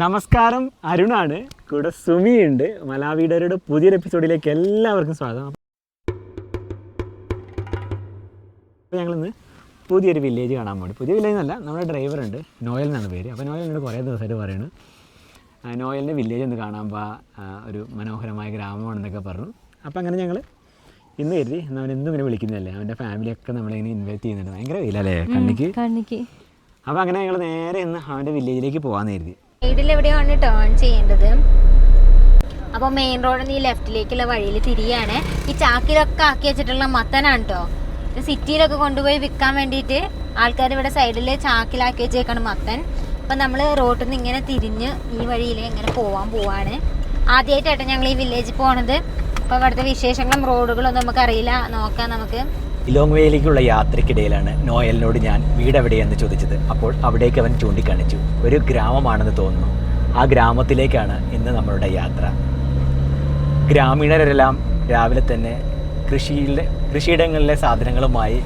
നമസ്കാരം അരുണാണ്. കൂടെ ഉണ്ട് മലാവീടരുടെ പുതിയൊരു എപ്പിസോഡിലേക്ക് എല്ലാവർക്കും സ്വാഗതം. അപ്പോൾ ഞങ്ങളിന്ന് പുതിയൊരു വില്ലേജ് കാണാൻ പോകും പുതിയ വില്ലേജ് എന്നല്ല നമ്മുടെ ഡ്രൈവർ ഉണ്ട്. നോയൽ എന്നാണ് പേര്. അപ്പോൾ നോയൽ എന്നോട് കുറേ ദിവസമായിട്ട് പറയുന്നു നോയലിന്റെ നോയലിന്റെ വില്ലേജ് ഒന്ന് കാണാൻ പാ ഒരു മനോഹരമായ ഗ്രാമമാണെന്നൊക്കെ പറഞ്ഞു. അപ്പോൾ അങ്ങനെ ഞങ്ങൾ ഇന്ന് കരുതി അവനെന്തും അവൻ എന്നും ഇങ്ങനെ വിളിക്കുന്നതല്ലേ? അവന്റെ ഫാമിലിയൊക്കെ നമ്മളിങ്ങനെ ഇൻവൈറ്റ് ചെയ്യുന്നുണ്ട് ഭയങ്കര വെയിലല്ലേ? കണ്ണിക്ക്? കണ്ണിക്ക്. അപ്പോൾ അങ്ങനെ ഞങ്ങൾ നേരെ ഇന്ന് അവന്റെ വില്ലേജിലേക്ക് പോകാമെന്ന് കരുതി. സൈഡിൽ എവിടെയാണ് ടേൺ ചെയ്യേണ്ടത്? അപ്പോൾ മെയിൻ റോഡിൽ നിന്ന് ഈ ലെഫ്റ്റിലേക്കുള്ള വഴിയിൽ തിരിയാണ്. ഈ ചാക്കിലൊക്കെ ആക്കി വെച്ചിട്ടുള്ള മത്തനാണ് കേട്ടോ ഇത് സിറ്റിയിലൊക്കെ കൊണ്ടുപോയി വിൽക്കാൻ വേണ്ടിയിട്ട് ആൾക്കാർ ഇവിടെ സൈഡിൽ ചാക്കിലാക്കി വെച്ചേക്കാണ് മത്തൻ. അപ്പം നമ്മൾ റോഡിൽ നിന്ന് ഇങ്ങനെ തിരിഞ്ഞ് ഈ വഴിയിൽ ഇങ്ങനെ പോവാൻ പോവാണ്. ആദ്യമായിട്ടാട്ടോ ഞങ്ങൾ ഈ വില്ലേജിൽ പോണത്. അപ്പോൾ ഇവിടുത്തെ വിശേഷങ്ങളും റോഡുകളൊന്നും നമുക്ക് അറിയില്ല നോക്കാം നമുക്ക്. ഇലോങ് വേയിലേക്കുള്ള യാത്രയ്ക്കിടയിലാണ് നോയലിനോട് ഞാൻ വീട് എവിടെയെന്ന് ചോദിച്ചത്. അപ്പോൾ അവിടേക്ക് അവൻ ചൂണ്ടിക്കാണിച്ചു. ഒരു ഗ്രാമമാണെന്ന് തോന്നുന്നു. ആ ഗ്രാമത്തിലേക്കാണ് ഇന്ന് നമ്മളുടെ യാത്ര. ഗ്രാമീണരെല്ലാം രാവിലെ തന്നെ കൃഷിയിലെ കൃഷിയിടങ്ങളിലെ സാധനങ്ങളുമായി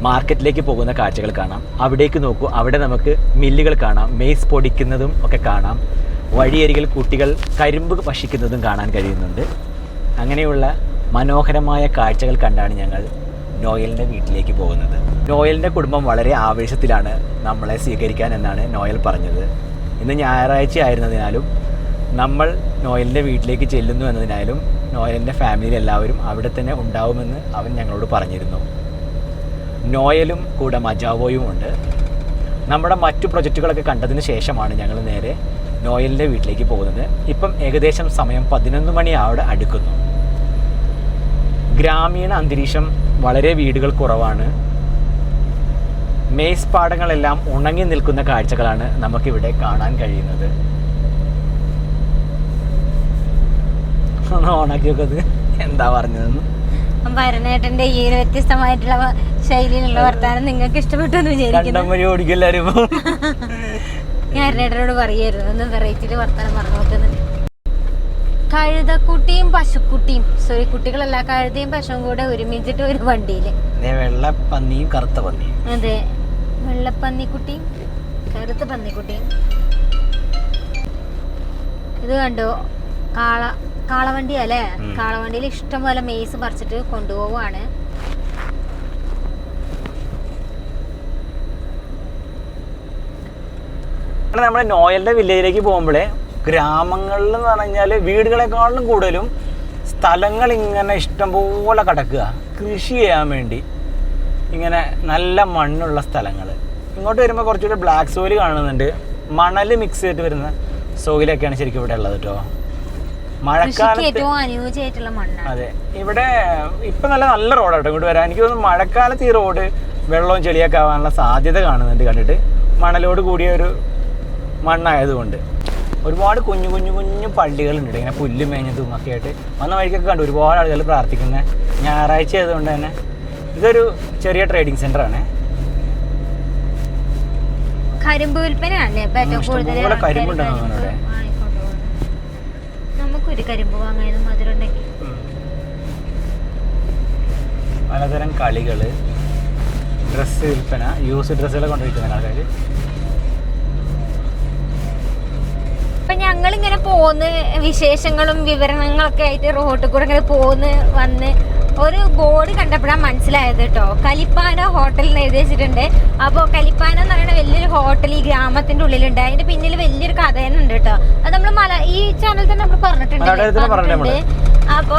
മാർക്കറ്റിലേക്ക് പോകുന്ന കാഴ്ചകൾ കാണാം. അവിടേക്ക് നോക്കൂ. അവിടെ നമുക്ക് മില്ലുകൾ കാണാം. മെയ്സ് പൊടിക്കുന്നതും ഒക്കെ കാണാം. വഴിയരികിൽ കുട്ടികൾ കരിമ്പ് ഭക്ഷിക്കുന്നതും കാണാൻ കഴിയുന്നുണ്ട്. അങ്ങനെയുള്ള മനോഹരമായ കാഴ്ചകൾ കണ്ടാണ് ഞങ്ങൾ നോയലിന്റെ വീട്ടിലേക്ക് പോകുന്നത്. നോയലിന്റെ കുടുംബം വളരെ ആവേശത്തിലാണ് നമ്മളെ സ്വീകരിക്കാൻ എന്നാണ് നോയൽ പറഞ്ഞത്. ഇന്ന് ഞായറാഴ്ച ആയിരുന്നതിനാലും നമ്മൾ നോയലിന്റെ വീട്ടിലേക്ക് ചെല്ലുന്നു എന്നതിനാലും നോയലിന്റെ ഫാമിലി എല്ലാവരും അവിടെ തന്നെ ഉണ്ടാവുമെന്ന് അവൻ ഞങ്ങളോട് പറഞ്ഞിരുന്നു. നോയലും കൂടെ മജാവോയും ഉണ്ട്. നമ്മുടെ മറ്റു പ്രൊജക്റ്റുകളൊക്കെ കണ്ടതിന് ശേഷമാണ് ഞങ്ങൾ നേരെ നോയലിന്റെ വീട്ടിലേക്ക് പോകുന്നത്. ഇപ്പം ഏകദേശം സമയം പതിനൊന്ന് മണി അവിടെ അടുക്കുന്നു. ഗ്രാമീണ അന്തരീക്ഷം വളരെ വീടുകൾ കുറവാണ്. മേസ് പാടങ്ങളെല്ലാം ഉണങ്ങി നിൽക്കുന്ന കാഴ്ചകളാണ് നമുക്കിവിടെ കാണാൻ കഴിയുന്നത്. ഓണാക്കി എന്താ പറഞ്ഞതെന്ന്. ഭരണേട്ടന്റെ ഈ ഒരു വ്യത്യസ്തമായിട്ടുള്ള ശൈലിയിലുള്ള വർത്താനം നിങ്ങൾക്ക് ഇഷ്ടപ്പെട്ടു എന്ന് വിചാരിക്കുന്നു. ഞാൻ ഭരണേട്ടനോട് പറയായിരുന്നു ഒന്ന് വെറൈറ്റിയിൽ വർത്താനം പറഞ്ഞു കഴുതക്കുട്ടിയും പശുക്കുട്ടിയും സോറി കുട്ടികളല്ല കഴുതയും പശുവും കൂടെ ഒരുമിച്ചിട്ട് ഒരു വണ്ടിയിൽ. വെള്ള പന്നിയും കറുത്ത പന്നിയും. അതെ വെള്ളപ്പന്നിക്കുട്ടിയും കറുത്ത പന്നിക്കുട്ടിയും. ഇത് കണ്ടോ? കാള കാളവണ്ടി അല്ലേ കാളവണ്ടിയിൽ ഇഷ്ടം പോലെ മെയ്സ് പറിച്ചിട്ട് കൊണ്ടുപോവാണ് നമ്മുടെ നോയലിന്റെ വില്ലേജിലേക്ക് പോകുമ്പോഴേ ഗ്രാമങ്ങളിൽ എന്ന് പറഞ്ഞാൽ വീടുകളെക്കാളും കൂടുതലും സ്ഥലങ്ങൾ ഇങ്ങനെ ഇഷ്ടംപോലെ കിടക്കുക. കൃഷി ചെയ്യാൻ വേണ്ടി. ഇങ്ങനെ നല്ല മണ്ണുള്ള സ്ഥലങ്ങൾ ഇങ്ങോട്ട് വരുമ്പോൾ കുറച്ചുകൂടി ബ്ലാക്ക് സോയിൽ കാണുന്നുണ്ട്. മണൽ മിക്സ് ചെയ്തിട്ട് വരുന്ന സോയിലൊക്കെയാണ് ശരിക്കും ഇവിടെ ഉള്ളത് കേട്ടോ മഴക്കാലത്ത് അതെ. ഇവിടെ ഇപ്പം നല്ല നല്ല റോഡാട്ടോ ഇങ്ങോട്ട് വരാൻ. എനിക്ക് തോന്നുന്നു മഴക്കാലത്ത് ഈ റോഡ് വെള്ളവും ചെളിയൊക്കെ ആവാനുള്ള സാധ്യത കാണുന്നുണ്ട് കണ്ടിട്ട്. മണലോട് കൂടിയ ഒരു മണ്ണായതുകൊണ്ട്. ഒരുപാട് കുഞ്ഞു കുഞ്ഞു കുഞ്ഞു പള്ളികളുണ്ട്. ഇങ്ങനെ പുല്ല് മേഞ്ഞതും ഒക്കെ ആയിട്ട്. വന്ന വഴിക്കൊക്കെ കണ്ടു ഒരുപാട് ആളുകൾ പ്രാർത്ഥിക്കുന്ന. ഞായറാഴ്ച ആയതുകൊണ്ട് തന്നെ. ഇതൊരു ചെറിയ ട്രേഡിംഗ് സെന്റർ ആണ്. കരിമ്പ് വിൽപ്പനയാണല്ലേ? കൂടുതൽ ആൾക്കാര് കരിമ്പുണ്ടെന്ന് കരിമ്പ് തോന്നുന്നു ഇവിടെ. വാങ്ങിക്കൊണ്ടുപോകുന്നത്. നമുക്കൊരു കരിമ്പ് വാങ്ങാനും മധുരം പലതരം കളികൾ ഡ്രസ്സ് വിൽപ്പന യൂസ് ഡ്രസ്സുകളെ കൊണ്ടുപോയി ആൾക്കാർ ഇപ്പൊ ഞങ്ങളിങ്ങനെ പോന്ന് വിശേഷങ്ങളും വിവരണങ്ങളൊക്കെ ആയിട്ട് റോട്ടിൽ കൂടെ ഇങ്ങനെ പോന്ന് വന്ന് ഒരു ബോർഡ് കണ്ടപ്പോഴാണ് മനസ്സിലായത് കേട്ടോ കലിപ്പാന ഹോട്ടൽ എന്ന് എഴുതി വെച്ചിട്ടുണ്ട്. അപ്പോൾ കലിപ്പാന എന്ന് പറയുന്ന വലിയൊരു ഹോട്ടൽ ഈ ഗ്രാമത്തിന്റെ ഉള്ളിലുണ്ട്. അതിന്റെ പിന്നിൽ വലിയൊരു കഥ തന്നെ ഉണ്ട് കേട്ടോ അത് നമ്മൾ മല ഈ ചാനൽ തന്നെ നമ്മൾ പറഞ്ഞിട്ടുണ്ട് മലയാളത്തിൽ തന്നെ പറഞ്ഞിട്ടുണ്ട് നമ്മൾ. അപ്പോ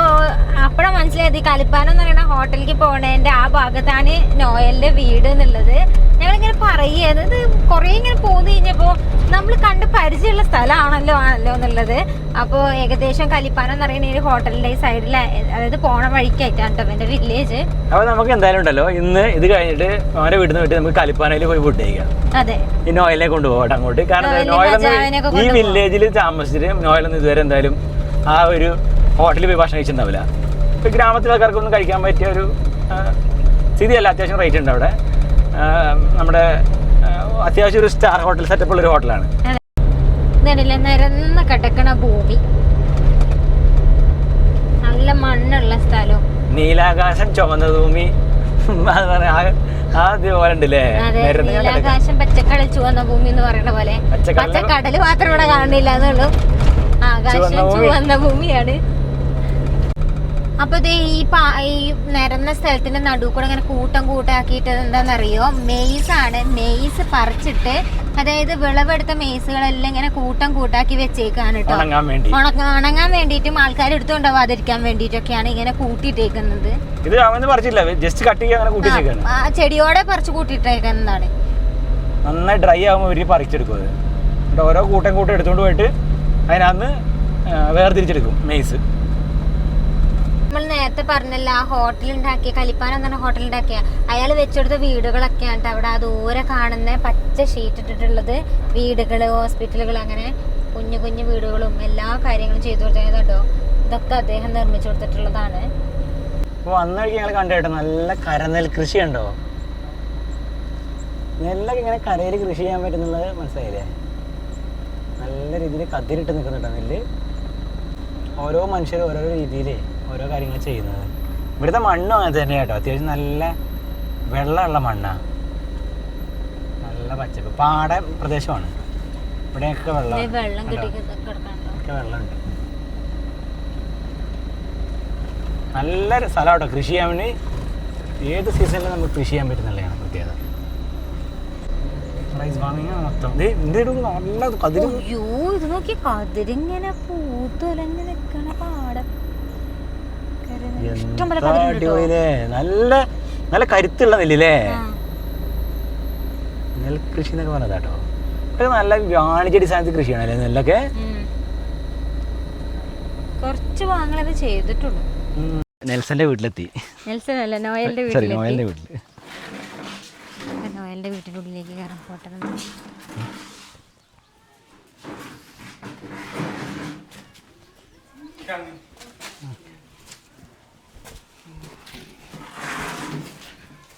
അപ്പോഴാണ് മനസ്സിലായത് ഈ കലിപ്പാനം എന്ന് പറയുന്ന ഹോട്ടലിലേക്ക് പോണേന്റെ ആ ഭാഗത്താണ് നോയലിന്റെ വീട് എന്നുള്ളത്. ഞങ്ങളിങ്ങനെ പറയുന്നത് ഇത് കുറേ ഇങ്ങനെ പോന്നു കഴിഞ്ഞപ്പോ നമ്മൾ കണ്ട് പരിചയമുള്ള സ്ഥലമാണല്ലോ ആണല്ലോ എന്നുള്ളത്. അപ്പോൾ ഏകദേശം കലിപ്പാനം എന്ന് പറയുന്ന ഒരു ഹോട്ടലിന്റെ ഈ സൈഡിൽ അതായത് പോണ വഴിക്കായിട്ടാണ് എന്റെ വില്ലേജ് അപ്പോൾ നമുക്ക് എന്തായാലും ഉണ്ടല്ലോ ഇന്ന് ഇത് കഴിഞ്ഞിട്ട് അവരെ വീട്ടിൽ നിന്ന് നമുക്ക് കലിപ്പാനയിൽ പോയി ഫുഡ് കഴിക്കാം. അതെ. ഈ നോയലിനെ കൊണ്ടുപോകട്ടെ അങ്ങോട്ട്. കാരണം ഈ വില്ലേജിൽ താമസിച്ചിട്ട് നോയലൊന്നും ഇതുവരെ എന്തായാലും ആ ഒരു ഹോട്ടലിൽ പോയി ഭക്ഷണം കഴിച്ചിട്ടുണ്ടാവില്ല. ഇപ്പം ഗ്രാമത്തിലെ ആൾക്കാർക്കൊന്നും കഴിക്കാൻ പറ്റിയ ഒരു സ്ഥിതിയല്ല. അത്യാവശ്യം റേറ്റ് ഉണ്ട് അവിടെ. നമ്മുടെ അത്യാവശ്യം ഒരു സ്റ്റാർ ഹോട്ടൽ സെറ്റപ്പ് ഉള്ള ഒരു ഹോട്ടലാണ് നിരന്ന് കിടക്കണ ഭൂമി. നല്ല മണ്ണുള്ള സ്ഥലം. നീലാകാശം ചുമന്ന ഭൂമി. നീലാകാശം പച്ചക്കടൽ ചുവന്ന ഭൂമി എന്ന് പറയുന്ന പോലെ. പച്ചക്കടൽ? മാത്രം ഇവിടെ കാണില്ല എന്നുള്ളൂ ആകാശം. ചുവന്ന ഭൂമിയാണ്. അപ്പൊ ഇത് ഈ പാ- ഈ നിരന്ന സ്ഥലത്തിന്റെ നടുവ് കൂടെ ഇങ്ങനെ കൂട്ടം കൂട്ടാക്കിയിട്ട് എന്താണെന്നറിയോ മെയ്സ് ആണ് മെയ്സ് പറിച്ചിട്ട് അതായത് വിളവെടുത്ത മെയ്സുകളെല്ലാം ഇങ്ങനെ കൂട്ടം കൂട്ടാക്കി വെച്ചേക്കാണ് കേട്ടോ ഉണങ്ങാൻ വേണ്ടിയിട്ടും ആൾക്കാർ എടുത്തുകൊണ്ടാവാതിരിക്കാൻ വേണ്ടിയിട്ടൊക്കെയാണ് ഇങ്ങനെ കൂട്ടിയിട്ടേക്കുന്നത്. ഇത് പറിച്ചില്ല. ജസ്റ്റ് കട്ട് ചെയ്യാൻ ആ ചെടിയോടെ പറിച്ചു കൂട്ടിയിട്ടേക്കുന്നതാണ്. നന്നായി ഡ്രൈ ആകുമ്പോൾ ഇവർ പറിച്ചെടുക്കും അത്. എന്നിട്ട് ഓരോ കൂട്ടം കൂട്ടം എടുത്തുകൊണ്ട് പോയിട്ട് അതിനകത്ത് വേർതിരിച്ചെടുക്കും മെയ്സ്. നമ്മൾ നേരത്തെ പറഞ്ഞല്ല ആ ഹോട്ടൽ ഉണ്ടാക്കിയ കലിപ്പാനം എന്ന് പറഞ്ഞ ഹോട്ടൽ ഉണ്ടാക്കിയ അയാൾ വെച്ചെടുത്ത വീടുകളൊക്കെയാണ് അവിടെ. ആ ദൂരെ കാണുന്ന പച്ച ഷീറ്റ് ഇട്ടിട്ടുള്ളത് വീടുകൾ ഹോസ്പിറ്റലുകൾ അങ്ങനെ കുഞ്ഞു കുഞ്ഞു വീടുകളും എല്ലാ കാര്യങ്ങളും ചെയ്തു കൊടുത്തത് കേട്ടോ. ഇതൊക്കെ അദ്ദേഹം നിർമ്മിച്ചു കൊടുത്തിട്ടുള്ളതാണ്. വന്ന ഞങ്ങൾ കണ്ടു നല്ല കരനെൽ കൃഷി ഉണ്ടോ? നെല്ലൊക്കെ ഇങ്ങനെ കരയിൽ കൃഷി ചെയ്യാൻ പറ്റുന്നുള്ളത് മനസ്സിലായില്ലേ? നല്ല രീതിയിൽ കതിരിട്ട് നിൽക്കുന്നുണ്ടോ നെല്ല്. ഓരോ മനുഷ്യരും ഓരോരോ രീതിയിൽ ഓരോ കാര്യങ്ങൾ ചെയ്യുന്നത്. ഇവിടുത്തെ മണ്ണും അങ്ങനെ തന്നെ കേട്ടോ. അത്യാവശ്യം നല്ല വെള്ളമുള്ള മണ്ണാണ് നല്ല പച്ചപ്പ്. പാട പ്രദേശമാണ്. ഇവിടെയൊക്കെ വെള്ളം ഒക്കെ വെള്ളമുണ്ട്. നല്ല സ്ഥലം കേട്ടോ കൃഷി ചെയ്യാൻ വേണ്ടി ഏത് സീസണിലും നമുക്ക് കൃഷി ചെയ്യാൻ പറ്റുന്നുള്ളതാണ് പ്രത്യേകത. റൈസ് മൊത്തം. നല്ല കതിര്. കതിരിങ്ങനെ പൂത്തുലഞ്ഞ് നിൽക്കണ പാടം. അടിപൊളിയില്ലേ നല്ല നല്ല കരുത്തുള്ള നെല്ലില്ലേ. നെൽകൃഷി എന്നൊക്കെ പറഞ്ഞതാട്ടോ. ഇവിടെ നല്ല വാണിജ്യ അടിസ്ഥാനത്തിൽ കൃഷിയാണല്ലേ നെല്ലൊക്കെ? കുറച്ച് ഭാഗങ്ങളത് ചെയ്തിട്ടുള്ളൂ. നെൽസന്റെ വീട്ടിലെത്തി. നെൽസൺ അല്ല നോയലിന്റെ വീട്ടിൽ വീട്ടിലെത്തി. നോയലിന്റെ വീട്ടിൽ നോയലിന്റെ വീട്ടിനുള്ളിലേക്ക് കയറാൻ പോട്ടെ മുടിപാഞ്ചി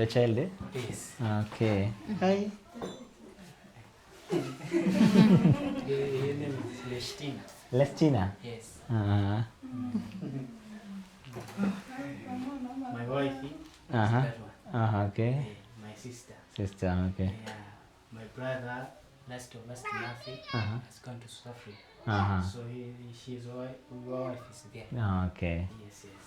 Your child? Yes. Okay. Hi. Lestina. Yes, Uh, my wife, uh-huh. that one. Uh-huh. Okay. My sister, Sister. Okay. yeah. My brother, last last month, Uh-huh. has gone to South Africa. Uh-huh. So he, his wife, your wife is there. Ah, Okay. Yes, yes.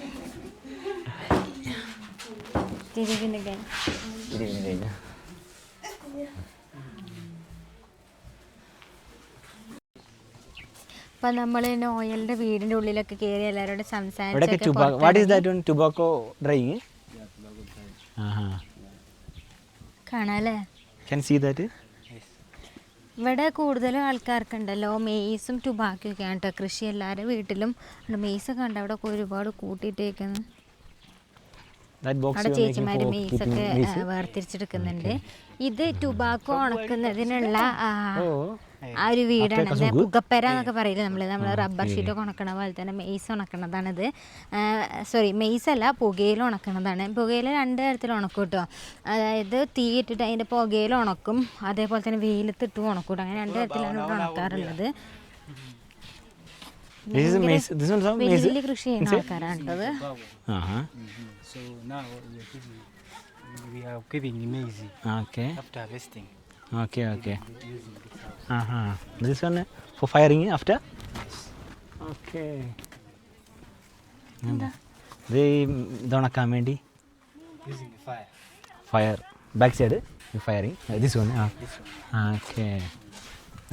Panchi ഇരുപത് again again. ഇരുപത് കഴിഞ്ഞു അപ്പൊ നമ്മൾ നോയലിന്റെ വീടിന്റെ ഉള്ളിലൊക്കെ കയറി എല്ലാവരോടും സംസാരിച്ചു tobacco what is that one tobacco drying ആഹാ. കാണാല്ലേ? ക്യാൻ സീ ദാറ്റ് ഇവിടെ കൂടുതലും ആൾക്കാർക്കുണ്ടല്ലോ മെയ്സും ടുബാക്കും ഒക്കെയാണ് കേട്ടോ കൃഷി എല്ലാവരുടെ വീട്ടിലും മെയ്സൊക്കെ ഉണ്ട്. അവിടെ ഒക്കെ ഒരുപാട് കൂട്ടിയിട്ടേക്കുന്നു. ദാറ്റ് ബോക്സ് അവിടെ വേർതിരിച്ചെടുക്കുന്നുണ്ട്. ഇത് ടുബാക്കോ ഉണക്കുന്നതിനുള്ള ആ, ആ ഒരു വീടാണ്. പുകപ്പര എന്നൊക്കെ പറയില്ലേ നമ്മൾ നമ്മൾ റബ്ബർ ഷീറ്റൊക്കെ ഉണക്കണ പോലെ തന്നെ മെയ്സ് ഉണക്കണതാണിത്. സോറി മെയ്സ് അല്ല പുകയിൽ ഉണക്കണതാണ്. പുകയിൽ രണ്ട് തരത്തിൽ ഉണക്കും കേട്ടോ. അതായത് തീ ഇട്ടിട്ട് അതിന്റെ പുകയിൽ ഉണക്കും അതേപോലെ തന്നെ വെയിലത്തിട്ടും ഉണക്കും കേട്ടോ. അങ്ങനെ രണ്ട് തരത്തിലാണ് ഇവിടെ ഉണക്കാറുള്ളത്. വലിയ വലിയ കൃഷി ചെയ്യുന്ന ആൾക്കാരാണ്. So now we are giving, we are giving maize Okay. after harvesting. Okay okay ആ ഹാ this one for firing after okay ഇത് ഈ ഇത് ഉണക്കാൻ വേണ്ടി Using the fire. Fire back side firing this one ആ ഓക്കെ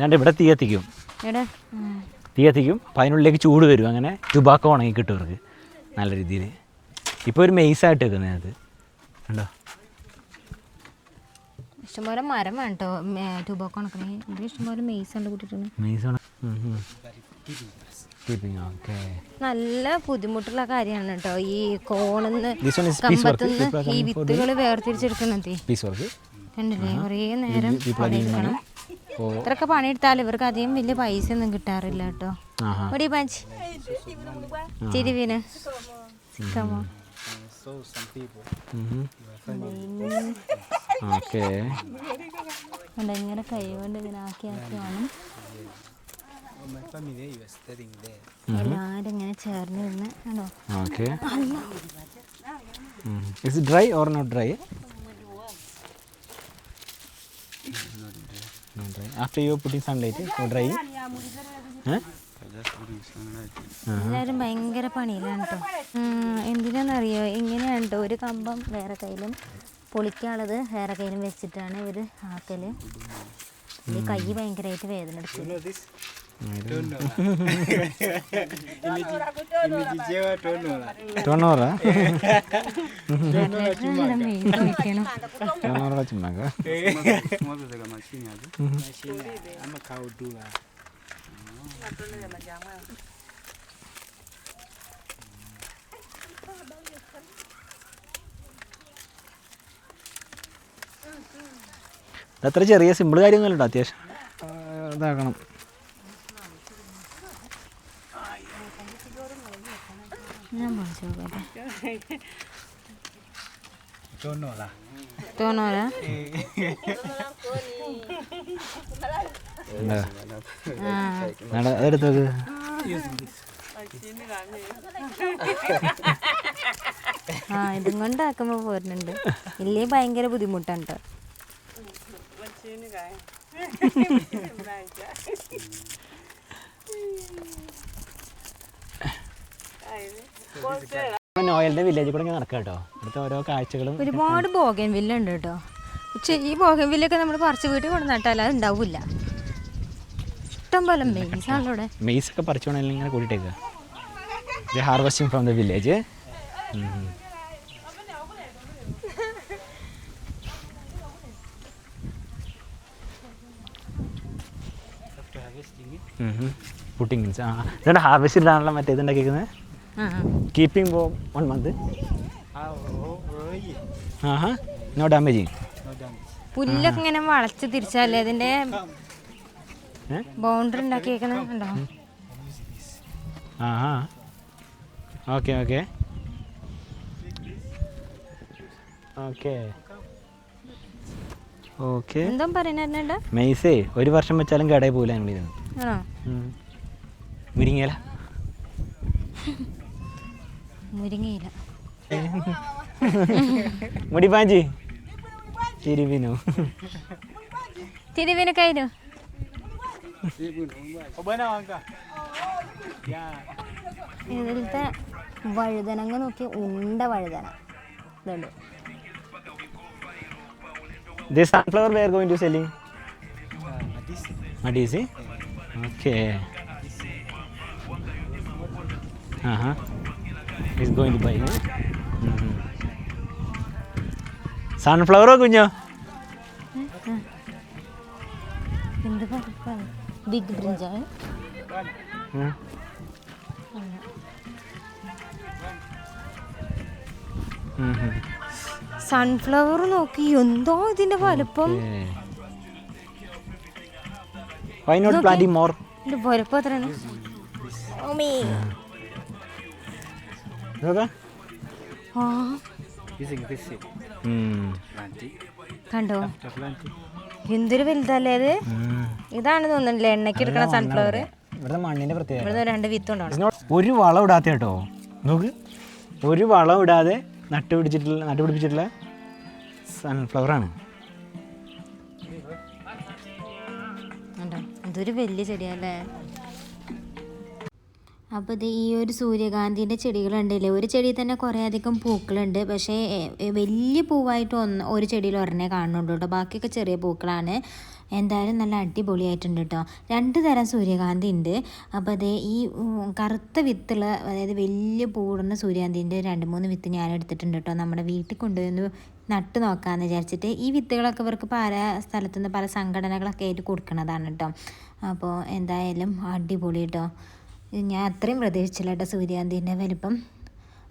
ഞാൻ ഇവിടെ തീ കത്തിക്കും. തീ കത്തിക്കും. അപ്പം അതിനുള്ളിലേക്ക് ചൂട് വരും. അങ്ങനെ ടുബാക്കോ ഉണങ്ങി കിട്ടും അവർക്ക്. നല്ല രീതിയിൽ ഇപ്പോൾ ഒരു മെയ്സായിട്ട് വെക്കുന്നത് അത്. കണ്ടോ? ഇഷ്ടംപോലെ മരം വേണ്ടോ കേട്ടോ ട്യൂബൊക്കെ ഉണക്കണേ ഇതിൽ ഇഷ്ടംപോലെ മെയ്സ് ഉണ്ട് കൂട്ടിട്ടുണ്ട് മെയ്സ് നല്ല ബുദ്ധിമുട്ടുള്ള കാര്യമാണ് കേട്ടോ ഈ കോണെന്ന്. കമ്പത്തുനിന്ന് ഈ വിത്തുകൾ വേർതിരിച്ചെടുക്കണതേ കണ്ടില്ലേ? കുറേ നേരം പണിയെടുക്കണം. ഇത്രയൊക്കെ പണിയെടുത്താൽ ഇവർക്ക് അധികം വലിയ പൈസ ഒന്നും കിട്ടാറില്ല കേട്ടോ ഒടി പഞ്ച്. ചിരിവിന് കമോ So some people, ഓക്കെ ഇങ്ങനെ കൈ കൊണ്ട് ഇങ്ങനെ ആക്കി ആക്കി വേണം my family they were studying there. എല്ലാവരും ഇങ്ങനെ ചേർന്ന് നിന്ന് ആണോ okay is dry or not dry after you putting sunlight dry എല്ലാവരും ഭയങ്കര പണിയിലാണ് കേട്ടോ എന്തിനാണെന്നറിയോ ഇങ്ങനെയാണ് കേട്ടോ ഒരു കമ്പം വേറെ കയ്യിലും പൊളിക്കാനുള്ളത് വേറെ കയ്യിലും വെച്ചിട്ടാണ് ഇവർ ആക്കൽ. ഈ കൈ ഭയങ്കരമായിട്ട് വേദന You അത്ര ചെറിയ സിമ്പിൾ കാര്യങ്ങളുണ്ട് അത്യാവശ്യം? ഇതാക്കണം. ഞാൻ പഠിച്ചു നോക്കട്ടെ. അതെടുത്ത് നോക്ക് ആ ഇതും കൊണ്ടാക്കുമ്പോ പോരുന്നുണ്ട്. ഇല്ലേ ഭയങ്കര ബുദ്ധിമുട്ടാണ് കേട്ടോ വില്ലേജ് വില്ലേജിൽ കൂടെ നടക്കാം കേട്ടോ ഇവിടുത്തെ ഓരോ കാഴ്ചകളും ഒരുപാട് ബോഗൻ വില്ല ഉണ്ട് കേട്ടോ പക്ഷെ ഈ ബോഗൻ വില്ലൊക്കെ നമ്മൾ പറിച്ച് വീട്ടിൽ കൊണ്ട് നട്ടാൽ അത് ഉണ്ടാവില്ല. ഇഷ്ടം പോലെ മെയ്സാണല്ലോ ഇവിടെ. മെയ്സ് ഒക്കെ പറിച്ചുകൊണ്ടെങ്കിൽ ഇങ്ങനെ കൂട്ടിയിട്ടേക്കുക harvesting from the village putting means ആ ഇതുകൊണ്ട് ഹാർവസ്റ്റ് ഇടാനുള്ള മറ്റേ ഇതുണ്ടാക്കിയിരിക്കുന്നത് ആ കീപ്പിംഗ് ഫോർ വൺ മന്ത്. ആഹാ. നോ ഡാമേജിങ് പുല്ലൊക്കെ ഇങ്ങനെ വളച്ച് തിരിച്ചാലേ അതിന്റെ? ബൗണ്ടറി ഉണ്ടാക്കിയേക്കുന്നത് ആ ആഹാ. Okay okay. ഓക്കെ. ഓക്കെ. എന്തോ പറയുന്നുണ്ട് മെയ്സേ ഒരു വർഷം വെച്ചാലും കടയിൽ പോകില്ല ആണോ? മുരിങ്ങയില? മുരിങ്ങയില. മുടിപ്പാഞ്ചി. തിരുവിനു. തിരുവിനു കഴിഞ്ഞു ഇതിലത്തെ വഴുതനങ്ങ നോക്കി ഉണ്ട വഴുതന. ഇതുണ്ട്. This sunflower we are going to Okay. Uh, this മഡീസി ഓക്കെ ആഹാ is Huh? Mm -hmm. Sunflower കുഞ്ഞോ? എന്ത് പരിപ്പാണ് ബിഗ് ബ്രിഞ്ചാണ് Hmm. സൺഫ്ലവർ നോക്കി എന്തോ ഇതിന്റെ വലുപ്പം. Why not planting more? ഇതിന്റെ വലുപ്പം എത്രയാണ് ഓമേ. ആ. Hmm. കണ്ടോ എന്തൊരു വലുതല്ലേ അത്? ഇതാണ് തോന്നുന്നില്ലേ എണ്ണയ്ക്ക് എടുക്കണ സൺഫ്ലവർ ഇവിടുത്തെ മണ്ണിന്റെ പ്രത്യേകത. ഇവിടെ രണ്ട് വിത്ത് ഉണ്ടാവണം ഒരു വളം ഇടാത്ത കേട്ടോ. നോക്ക്. ഒരു വളം ഇടാതെ നട്ടുപിടിച്ചിട്ടുള്ള നട്ടുപിടിപ്പിച്ചിട്ടുള്ള സൺഫ്ലവറാണ് ഇതൊരു വലിയ ചെടിയല്ലേ അപ്പോൾ ഇത് ഈ ഒരു സൂര്യകാന്തിന്റെ ചെടികളുണ്ടല്ലേ ഒരു ചെടിയിൽ തന്നെ കുറേ അധികം പൂക്കളുണ്ട്. പക്ഷേ വലിയ പൂവായിട്ട് ഒന്ന് ഒരു ചെടിയിൽ ഒരെണ്ണേ കാണുന്നുള്ളൂ കേട്ടോ. ബാക്കിയൊക്കെ ചെറിയ പൂക്കളാണ്. എന്തായാലും നല്ല അടിപൊളിയായിട്ടുണ്ട് കേട്ടോ. രണ്ട് തരം സൂര്യകാന്തി ഉണ്ട്. അപ്പോൾ അതേ ഈ കറുത്ത വിത്തുള്ള അതായത് വലിയ പൂടുന്ന സൂര്യകാന്തിന്റെ രണ്ട് മൂന്ന് വിത്ത് ഞാൻ എടുത്തിട്ടുണ്ട് കേട്ടോ. നമ്മുടെ വീട്ടിൽ കൊണ്ടുവന്ന് നട്ട് നോക്കാമെന്ന് വിചാരിച്ചിട്ട് ഈ വിത്തുകളൊക്കെ ഇവർക്ക് പല സ്ഥലത്തുനിന്ന് പല സംഘടനകളൊക്കെ ആയിട്ട് കൊടുക്കുന്നതാണ് കേട്ടോ. അപ്പോൾ എന്തായാലും അടിപൊളി കേട്ടോ. ഞാൻ അത്രയും പ്രതീക്ഷിച്ചില്ല കേട്ടോ സൂര്യാന്തിന്റെ വലിപ്പം.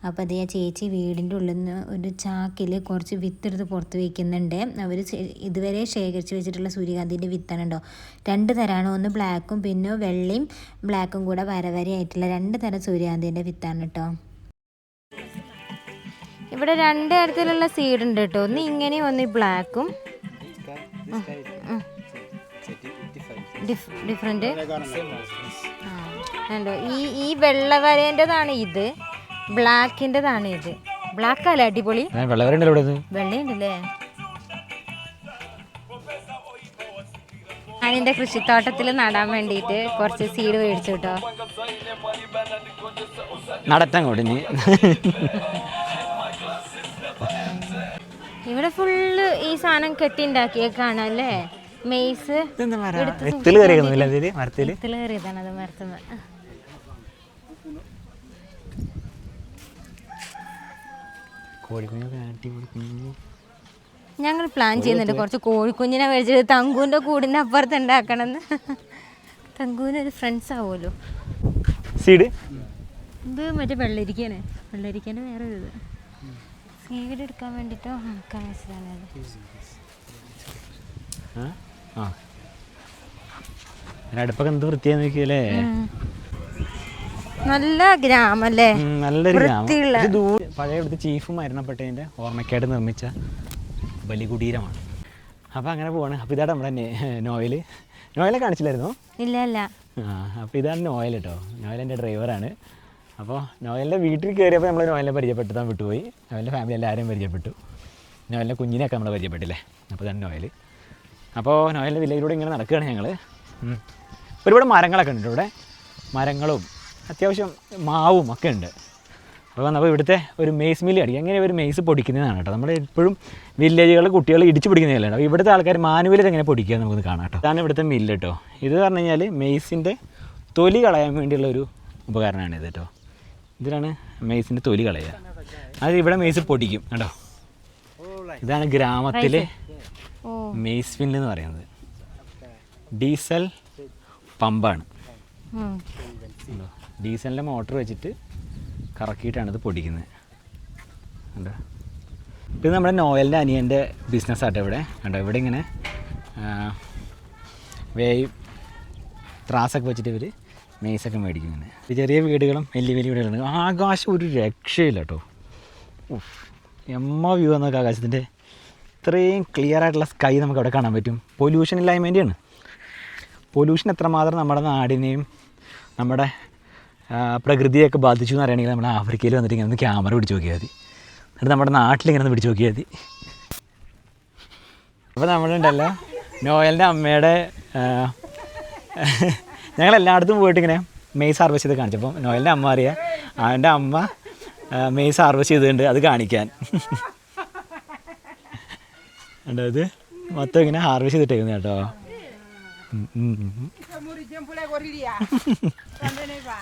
അപ്പോൾ അതേ ചേച്ചി വീടിന്റെ ഉള്ളിൽ നിന്ന് ഒരു ചാക്കിൽ കുറച്ച് വിത്തെടുത്ത് പുറത്ത് വയ്ക്കുന്നുണ്ട് അവർ ഇതുവരെ ശേഖരിച്ച് വെച്ചിട്ടുള്ള സൂര്യകാന്തിന്റെ വിത്താണ് കേട്ടോ. രണ്ട് തരമാണ് ഒന്ന് ബ്ലാക്കും പിന്നെ വെള്ളയും ബ്ലാക്കും കൂടെ വര വരയായിട്ടുള്ള രണ്ട് തരം സൂര്യകാന്തിന്റെ വിത്താണ് കേട്ടോ. ഇവിടെ രണ്ട് തരത്തിലുള്ള സീഡ് ഉണ്ട് കേട്ടോ. ഒന്ന് ഇങ്ങനെയും ഒന്ന് ബ്ലാക്കും. ഡിഫറെന്റ് ഉണ്ടോ. ഈ ഈ വെള്ള വരേന്റെതാണ് ഇത്. ബ്ലാക്കിന്റെതാണ് ഇത്. ബ്ലാക്ക് അല്ല അടിപൊളി. വെള്ളയുണ്ടല്ലേ? ഞാനിന്റെ കൃഷിത്തോട്ടത്തിൽ നടാൻ വേണ്ടിയിട്ട് കുറച്ച് സീഡ് മേടിച്ചു കേട്ടോ. നടത്താൻ കൊടുങ്ങി ഇവിടെ ഫുള്ള് ഈ സാധനം കെട്ടി ഉണ്ടാക്കിയേക്കാണ് അല്ലേ മെയ്സ്? എടുത്ത് മരത്തിൽ? കയറിയതാണ് അത് മരത്തുമ്മ കോഴിക്കുഞ്ഞൊക്കെ അടിപൊളി കുഞ്ഞു ഞങ്ങൾ പ്ലാൻ ചെയ്യുന്നുണ്ട് കുറച്ച് കോഴിക്കുഞ്ഞിനെ മേടിച്ചത് തങ്കൂന്റെ കൂടിന്റെ അപ്പുറത്ത് ഉണ്ടാക്കണമെന്ന്. തങ്കുവിനൊരു ഫ്രണ്ട്സ് ആവുമല്ലോ. സീഡ്? ഇത് മറ്റേ വെള്ളരിക്കാണ് വെള്ളരിക്കാന്റെ വേറെ ഒരു ഇത് സീഡ് എടുക്കാൻ വേണ്ടിയിട്ടോ ആക്കാൻ വെച്ചതാണ് അത്. അടുപ്പൊക്കെ എന്ത് നോക്കിയല്ലേ? നല്ല ഗ്രാമല്ലേ? നല്ല നല്ലൊരു ഗ്രാമം. പഴയ ഇവിടുത്തെ ചീഫ് മരണപ്പെട്ടതിന്റെ ഓർമ്മയ്ക്കായിട്ട് നിർമ്മിച്ച ബലികുടീരമാണ്. അപ്പോൾ അങ്ങനെ പോവാണ്. അപ്പോൾ ഇതാണ് നമ്മുടെ നെ- നോയൽ. കാണിച്ചില്ലായിരുന്നോ? ഇല്ല അല്ല ആ അപ്പോൾ ഇതാണ് നോയൽ കേട്ടോ നോയൽ എന്റെ ഡ്രൈവറാണ് അപ്പോൾ നോയലിന്റെ വീട്ടിൽ കയറിയപ്പോൾ നമ്മൾ നോയലിനെ പരിചയപ്പെടുത്താൻ വിട്ടുപോയി. നോയലിന്റെ ഫാമിലി എല്ലാവരെയും പരിചയപ്പെട്ടു. നോയലിന്റെ കുഞ്ഞിനെയൊക്കെ നമ്മൾ പരിചയപ്പെട്ടില്ലേ? അപ്പോൾ ഇതാണ് നോയൽ അപ്പോൾ നോയലിന്റെ വില്ലയിലൂടെ ഇങ്ങനെ നടക്കുകയാണ് ഞങ്ങൾ ഒരുപാട് മരങ്ങളൊക്കെ ഉണ്ട് ഇവിടെ. മരങ്ങളും അത്യാവശ്യം മാവും ഒക്കെ ഉണ്ട്. അപ്പോൾ നമ്മൾ ഇവിടുത്തെ ഒരു മെയ്സ് മില്ല് അടിക്കും എങ്ങനെ ഒരു മെയ്സ് പൊടിക്കുന്നതാണ് കേട്ടോ. നമ്മൾ എപ്പോഴും വില്ലേജുകളിൽ കുട്ടികൾ ഇടിച്ച് പിടിക്കുന്നതല്ലേ അപ്പോൾ ഇവിടുത്തെ ആൾക്കാർ മാനുവലിൽ എങ്ങനെ പൊടിക്കുക എന്ന് നമുക്ക് കാണാം കേട്ടോ. ഇതാണ് ഇവിടുത്തെ മില്ല് കേട്ടോ. ഇത് പറഞ്ഞു കഴിഞ്ഞാൽ മെയ്സിന്റെ തൊലി കളയാൻ വേണ്ടിയുള്ള ഒരു ഉപകരണമാണ് ഇത് കേട്ടോ. ഇതിലാണ് മെയ്സിന്റെ തൊലി കളയുക. അത് ഇവിടെ മെയ്സ് പൊടിക്കും കേട്ടോ. ഇതാണ് ഗ്രാമത്തിലെ മെയ്സ് മില്ല് എന്ന് പറയുന്നത്. ഡീസൽ പമ്പാണ്? ഡീസലിന്റെ മോട്ടർ വെച്ചിട്ട് കറക്കിയിട്ടാണ് ഇത് പൊടിക്കുന്നത്. കണ്ടോ? ഇത് നമ്മുടെ നോയലിന്റെ അനിയന്റെ ബിസിനസ് ആട്ടോ ഇവിടെ. കണ്ടോ? ഇവിടെ ഇങ്ങനെ വേവ് ത്രാസൊക്കെ വെച്ചിട്ട് ഇവർ മെയ്സൊക്കെ മേടിക്കുന്നുണ്ട്. ചെറിയ വീടുകളും വലിയ വലിയ വീടുകളും. ആകാശം ഒരു രക്ഷയില്ല കേട്ടോ എമ്മ വ്യൂ എന്നൊക്കെ ആകാശത്തിന്റെ ഇത്രയും ക്ലിയർ ആയിട്ടുള്ള സ്കൈ നമുക്ക് അവിടെ കാണാൻ പറ്റും. പൊല്യൂഷൻ ഇല്ലായ്മേന്റെയാണ് പൊല്യൂഷൻ എത്രമാത്രം നമ്മുടെ നാടിനെയും നമ്മുടെ പ്രകൃതിയൊക്കെ ബാധിച്ചു എന്ന് അറിയണമെങ്കിൽ നമ്മുടെ ആഫ്രിക്കയിൽ വന്നിട്ട് ഇങ്ങനെ ഒന്ന് ക്യാമറ പിടിച്ച് നോക്കിയാൽ മതി. എന്നിട്ട് നമ്മുടെ നാട്ടിൽ ഇങ്ങനെ ഒന്ന് പിടിച്ച് നോക്കിയാൽ മതി. അപ്പോൾ നമ്മളുണ്ടല്ലോ നോയലിന്റെ അമ്മയുടെ ഞങ്ങൾ എല്ലായിടത്തും പോയിട്ട് ഇങ്ങനെ മെയ്സ് ഹാർവെസ്റ്റ് ചെയ്ത് കാണിച്ചപ്പോൾ നോയലിന്റെ അമ്മ അറിയാം അവന്റെ അമ്മ മെയ് ഹാർവെസ്റ്റ് ചെയ്തിട്ടുണ്ട് അത് കാണിക്കാൻ. ഇത്? മൊത്തം ഇങ്ങനെ ഹാർവസ്റ്റ് ചെയ്തിട്ടേക്കുന്നു കേട്ടോ.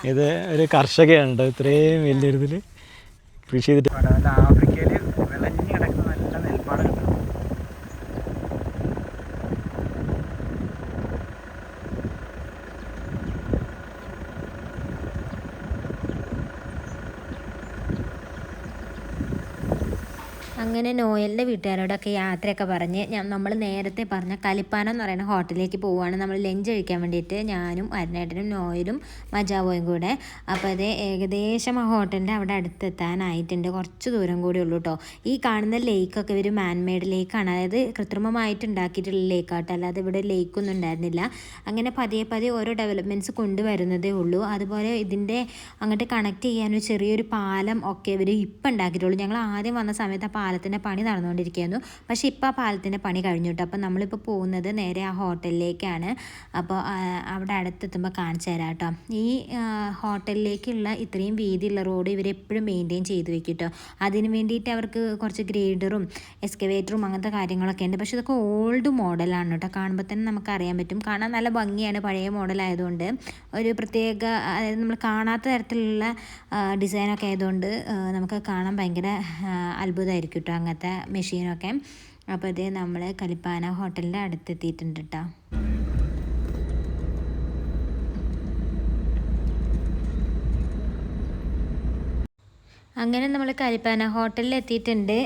ഇത് ഒരു കർഷകയാണ് കേട്ടോ ഇത്രയും വലിയ ഇതിൽ കൃഷി ചെയ്തിട്ട് ആഫ്രിക്കയിൽ വിളഞ്ഞു കിടക്കുന്ന നല്ല നെൽപ്പാടം അങ്ങനെ നോയലിന്റെ വീട്ടുകാരോടൊക്കെ യാത്രയൊക്കെ പറഞ്ഞ് നമ്മൾ നേരത്തെ പറഞ്ഞ കലിപ്പാനം എന്ന് പറയുന്ന ഹോട്ടലിലേക്ക് പോവുകയാണ്. നമ്മൾ ലഞ്ച് കഴിക്കാൻ വേണ്ടിയിട്ട് ഞാനും അരുണേട്ടനും നോയലും മജാവോയും കൂടെ. അപ്പോൾ അത് ഏകദേശം ആ ഹോട്ടലിന്റെ അവിടെ അടുത്തെത്താനായിട്ടുണ്ട്. കുറച്ച് ദൂരം കൂടി ഉള്ളൂ കേട്ടോ ഈ കാണുന്ന ലേക്കൊക്കെ ഒരു മാൻമെയ്ഡ് ലേക്കാണ് അതായത് കൃത്രിമമായിട്ട് ഉണ്ടാക്കിയിട്ടുള്ള ലേക്കാട്ടോ അല്ലാതെ ഇവിടെ ലേക്കൊന്നും ഉണ്ടായിരുന്നില്ല. അങ്ങനെ പതിയെ പതിയെ ഓരോ ഡെവലപ്മെന്റ്സ് കൊണ്ടുവരുന്നതേ ഉള്ളൂ. അതുപോലെ ഇതിന്റെ അങ്ങോട്ട് കണക്ട് ചെയ്യാൻ ചെറിയൊരു പാലം ഒക്കെ ഇവർ ഇപ്പം ഉണ്ടാക്കിയിട്ടുള്ളൂ. ഞങ്ങൾ ആദ്യം വന്ന സമയത്ത് ആ പാലത്തിന്റെ പണി നടന്നുകൊണ്ടിരിക്കുകയായിരുന്നു. പക്ഷേ ഇപ്പോൾ ആ പാലത്തിന്റെ പണി കഴിഞ്ഞു കേട്ടോ. അപ്പോൾ നമ്മളിപ്പോൾ പോകുന്നത് നേരെ ആ ഹോട്ടലിലേക്കാണ്. അപ്പോൾ അവിടെ അടുത്തെത്തുമ്പോൾ കാണിച്ചു തരാം കേട്ടോ. ഈ ഹോട്ടലിലേക്കുള്ള ഇത്രയും വീതിയുള്ള റോഡ് ഇവരെപ്പോഴും മെയിന്റെയിൻ ചെയ്തു വെക്കും കേട്ടോ. അതിന് വേണ്ടിയിട്ട് അവർക്ക് കുറച്ച് ഗ്രേഡറും എക്സ്കവേറ്ററും അങ്ങനത്തെ കാര്യങ്ങളൊക്കെ ഉണ്ട്. പക്ഷേ ഇതൊക്കെ ഓൾഡ് മോഡലാണ് കേട്ടോ. കാണുമ്പോൾ തന്നെ നമുക്ക് അറിയാൻ പറ്റും. കാണാൻ നല്ല ഭംഗിയാണ്. പഴയ മോഡലായതുകൊണ്ട് ഒരു പ്രത്യേക അതായത് നമ്മൾ കാണാത്ത തരത്തിലുള്ള ഡിസൈനൊക്കെ ആയതുകൊണ്ട് നമുക്ക് കാണാൻ ഭയങ്കര അത്ഭുതമായിരിക്കും കേട്ടോ അങ്ങനത്തെ മെഷീനൊക്കെ അപ്പോൾ ഇത് നമ്മൾ കലിപ്പാന ഹോട്ടലിന്റെ അടുത്തെത്തിയിട്ടുണ്ട് കേട്ടോ അങ്ങനെ നമ്മൾ കരിപ്പാന ഹോട്ടലിൽ എത്തിയിട്ടുണ്ട്.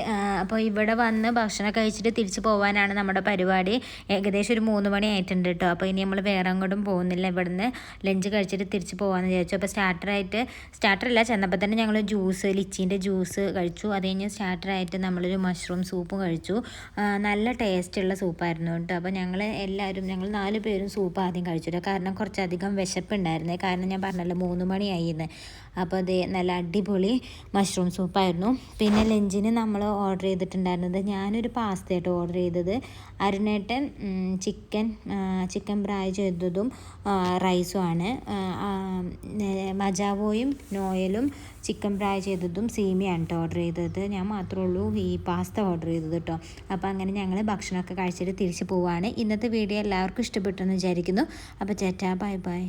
അപ്പോൾ ഇവിടെ വന്ന് ഭക്ഷണം കഴിച്ചിട്ട് തിരിച്ചു പോകാനാണ് നമ്മുടെ പരിപാടി. ഏകദേശം ഒരു മൂന്ന് മണി ആയിട്ടുണ്ട് കേട്ടോ അപ്പോൾ ഇനി നമ്മൾ വേറെ അങ്ങോട്ടും പോകുന്നില്ല. ഇവിടുന്ന് ലഞ്ച് കഴിച്ചിട്ട് തിരിച്ചു പോകാമെന്ന് വിചാരിച്ചു. അപ്പോൾ സ്റ്റാർട്ടറായിട്ട് സ്റ്റാർട്ടറല്ല ചെന്നപ്പോൾ തന്നെ ഞങ്ങൾ ജ്യൂസ് ലിച്ചീന്റെ ജ്യൂസ് കഴിച്ചു. അത് കഴിഞ്ഞ് സ്റ്റാർട്ടറായിട്ട് നമ്മളൊരു മഷ്റൂം സൂപ്പ് കഴിച്ചു. നല്ല ടേസ്റ്റുള്ള സൂപ്പായിരുന്നു കേട്ടോ അപ്പോൾ ഞങ്ങൾ എല്ലാവരും ഞങ്ങൾ നാല് പേരും സൂപ്പ് ആദ്യം കഴിച്ചു കാരണം കുറച്ചധികം വിശപ്പുണ്ടായിരുന്നേ കാരണം ഞാൻ പറഞ്ഞല്ലോ മൂന്ന് മണിയായിരുന്നു അപ്പോൾ അത് നല്ല അടിപൊളി മഷ്റൂം സൂപ്പായിരുന്നു പിന്നെ ലഞ്ചിന് നമ്മൾ ഓർഡർ ചെയ്തിട്ടുണ്ടായിരുന്നത് ഞാനൊരു പാസ്തയായിട്ട് ഓർഡർ ചെയ്തത്. അരുണേട്ടൻ ചിക്കൻ ചിക്കൻ ഫ്രൈ ചെയ്തതും റൈസുമാണ് മജാവോയും നോയലും ചിക്കൻ ഫ്രൈ ചെയ്തതും സീമിയാണ് കേട്ടോ ഓർഡർ ചെയ്തത്. ഞാൻ മാത്രമേ ഉള്ളൂ ഈ പാസ്ത ഓർഡർ ചെയ്തത് കേട്ടോ അപ്പോൾ അങ്ങനെ ഞങ്ങൾ ഭക്ഷണമൊക്കെ കഴിച്ചിട്ട് തിരിച്ചു പോവുകയാണ് ഇന്നത്തെ വീഡിയോ എല്ലാവർക്കും ഇഷ്ടപ്പെട്ടെന്ന് വിചാരിക്കുന്നു. അപ്പോൾ ചേട്ടാ ബൈ ബൈ